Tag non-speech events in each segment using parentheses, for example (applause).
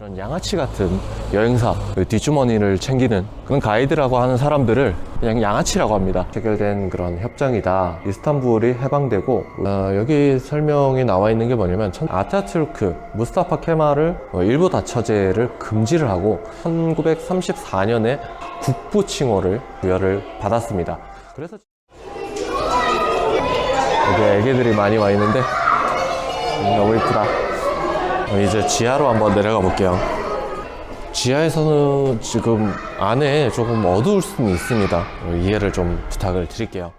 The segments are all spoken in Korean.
이런 양아치 같은 여행사 그 뒷주머니를 챙기는 그런 가이드라고 하는 사람들을 그냥 양아치라고 합니다. 체결된 그런 협정이다. 이스탄불이 해방되고 어, 여기 설명이 나와 있는 게 뭐냐면 천- 아타투르크 무스타파 케말을 어, 일부 다처제를 금지를 하고 1934년에 국부 칭호를 부여를 받았습니다. 그래서 여기 애기들이 많이 와 있는데 음, 너무 이쁘다. 어, 이제 지하로 한번 내려가 볼게요. 지하에서는 지금 안에 조금 어두울 수는 있습니다. 어, 이해를 좀 부탁을 드릴게요.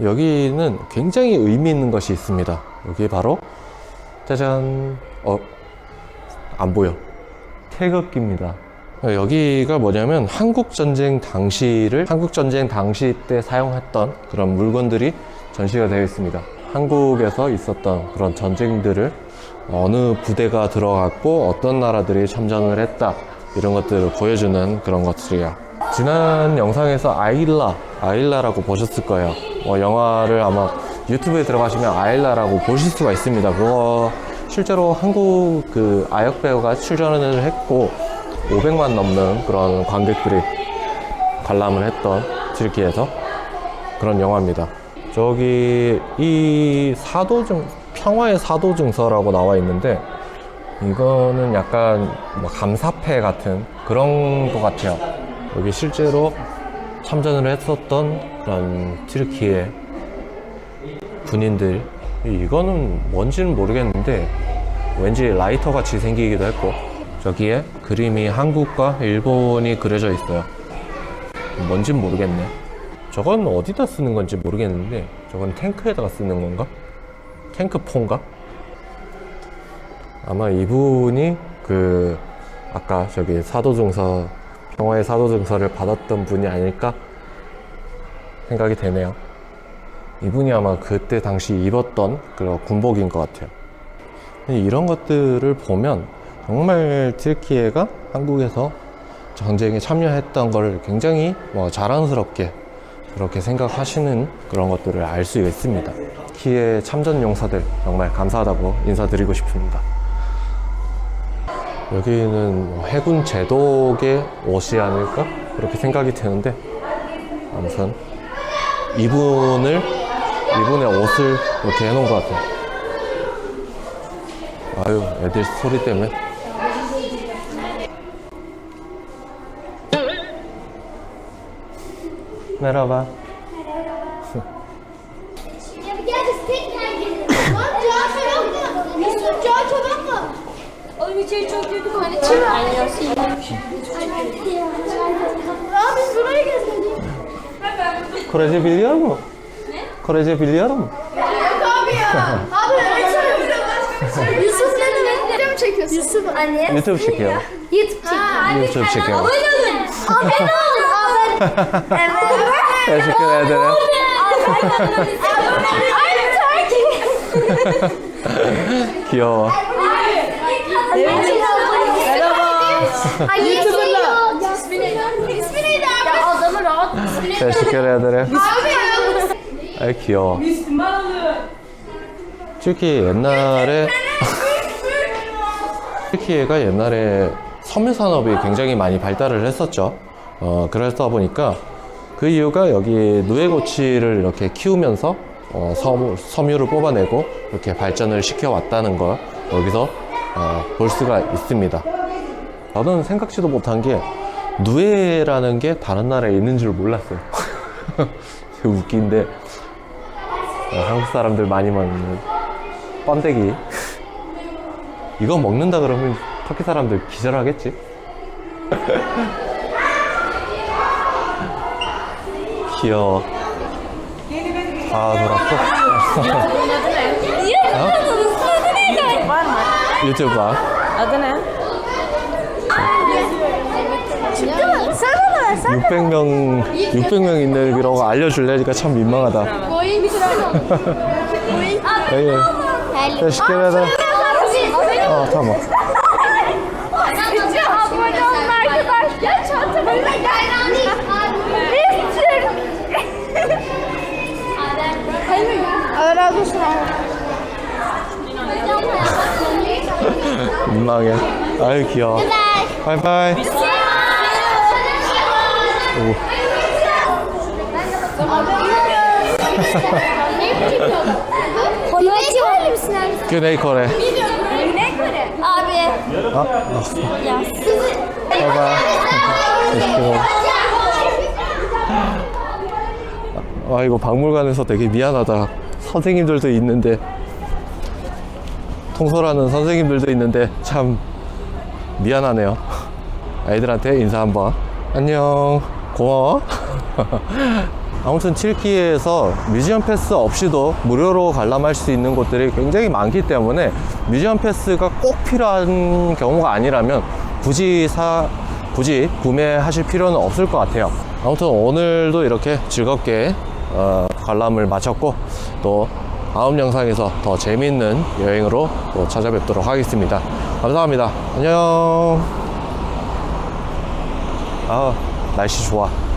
여기는 굉장히 의미 있는 것이 있습니다. 여기 바로 짜잔 어 안 보여 태극기입니다. 여기가 뭐냐면 한국 전쟁 당시를 한국 전쟁 당시 때 사용했던 그런 물건들이 전시가 되어 있습니다. 한국에서 있었던 그런 전쟁들을 어느 부대가 들어갔고 어떤 나라들이 참전을 했다 이런 것들을 보여주는 그런 것들이에요. 지난 영상에서 아일라, 아일라라고 보셨을 거예요. 어, 영화를 아마 유튜브에 들어가시면 아일라라고 보실 수가 있습니다. 그거 실제로 한국 그 아역 배우가 출연을 했고 500만 넘는 그런 관객들이 관람을 했던 튀르키에서 그런 영화입니다. 저기 이 사도증 평화의 사도증서라고 나와 있는데 이거는 약간 뭐 감사패 같은 그런 것 같아요. 여기 실제로 참전을 했었던 그런 튀르키의 군인들 이거는 뭔지는 모르겠는데 왠지 라이터 같이 생기기도 했고 저기에 그림이 한국과 일본이 그려져 있어요. 뭔진 모르겠네. 저건 어디다 쓰는 건지 모르겠는데 저건 탱크에다가 쓰는 건가? 탱크 폰가? 아마 이분이 그 아까 저기 사도증서 평화의 사도증서를 받았던 분이 아닐까 생각이 되네요. 이분이 아마 그때 당시 입었던 그런 군복인 것 같아요. 이런 것들을 보면 정말 튀르키예가 한국에서 전쟁에 참여했던 걸 굉장히 뭐 자랑스럽게 그렇게 생각하시는 그런 것들을 알 수 있습니다. 키의 참전 용사들 정말 감사하다고 인사드리고 싶습니다. 여기는 뭐 해군 제독의 옷이 아닐까 그렇게 생각이 드는데 아무튼 이분을 이분의 옷을 이렇게 해놓은 것 같아요. 아유 애들 소리 때문에 내려봐. Oğlum içeri çok kötü kokuyor. Aa biz buraya gezmedik. Korece biliyor mu? Ne? Korece biliyor mu? Yok abi ya. (laughs) Abi Yusuf ne ne? Video mu çekiyorsun? Yusuf anne. YouTube çekiyor. YouTube çekiyor. YouTube çekiyor. Abone olun. Abone Evet. Teşekkür ederim. I'm Turkey. 귀여워. Ay YouTuber'la. İsmi neydi? İsmi neydi abi? 귀여워. 튀르키 옛날에 튀르키예가 옛날에 섬유 산업이 굉장히 많이 발달을 했었죠. 어, 그러다 보니까 그 이유가 여기 누에고치를 이렇게 키우면서 어, 섬, 섬유를 뽑아내고 이렇게 발전을 시켜왔다는 걸 여기서 어, 볼 수가 있습니다. 저는 생각지도 못한 게 누에라는 게 다른 나라에 있는 줄 몰랐어요. (laughs) 웃긴데 어, 한국 사람들 많이 먹는 번데기 (laughs) 이거 먹는다 그러면 터키 사람들 기절하겠지? (laughs) 귀여워 다 놀았고 Var mı? De mi? 600명 600명 있는 이라고 알려줄래니까 참 민망하다. 예. 아, tamam. Abone arkadaş. Gel çantamı. Allah razı olsun 민망해. 아유 귀여워. 바이바이. misin abi? Güney Kore. Kore. Abi. 아, 아. Ya. 아 이거 박물관에서 되게 미안하다. 선생님들도 있는데 통솔하는 선생님들도 있는데 참 미안하네요. 아이들한테 인사 한번. 안녕. 고마워. (laughs) 아무튼 칠키에서 뮤지엄 패스 없이도 무료로 관람할 수 있는 곳들이 굉장히 많기 때문에 뮤지엄 패스가 꼭 필요한 경우가 아니라면 굳이 사 굳이 구매하실 필요는 없을 것 같아요. 아무튼 오늘도 이렇게 즐겁게 어, 관람을 마쳤고 또 다음 영상에서 더 재밌는 여행으로 또 찾아뵙도록 하겠습니다. 감사합니다. 안녕. 아 날씨 좋아.